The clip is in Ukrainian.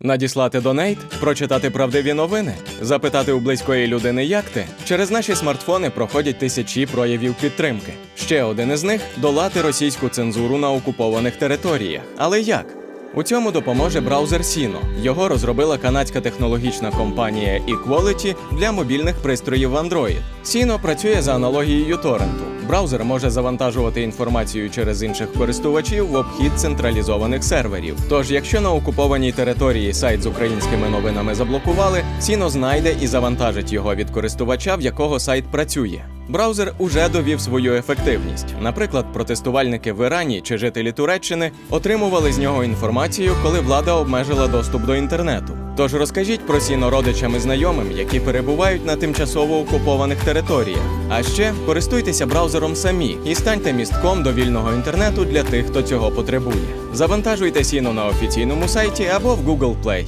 Надіслати донейт, прочитати правдиві новини, запитати у близької людини, як ти. Через наші смартфони проходять тисячі проявів підтримки. Ще один із них долати російську цензуру на окупованих територіях. Але як? У цьому допоможе браузер Sino. Його розробила канадська технологічна компанія Equality для мобільних пристроїв Android. Sino працює за аналогією торренту. Браузер може завантажувати інформацію через інших користувачів в обхід централізованих серверів. Тож, якщо на окупованій території сайт з українськими новинами заблокували, Sino знайде і завантажить його від користувача, в якого сайт працює. Браузер уже довів свою ефективність. Наприклад, протестувальники в Ірані чи жителі Туреччини отримували з нього інформацію, коли влада обмежила доступ до інтернету. Тож розкажіть про сіно родичам і знайомим, які перебувають на тимчасово окупованих територіях. А ще користуйтеся браузером самі і станьте містком до вільного інтернету для тих, хто цього потребує. Завантажуйте сіно на офіційному сайті або в Google Play.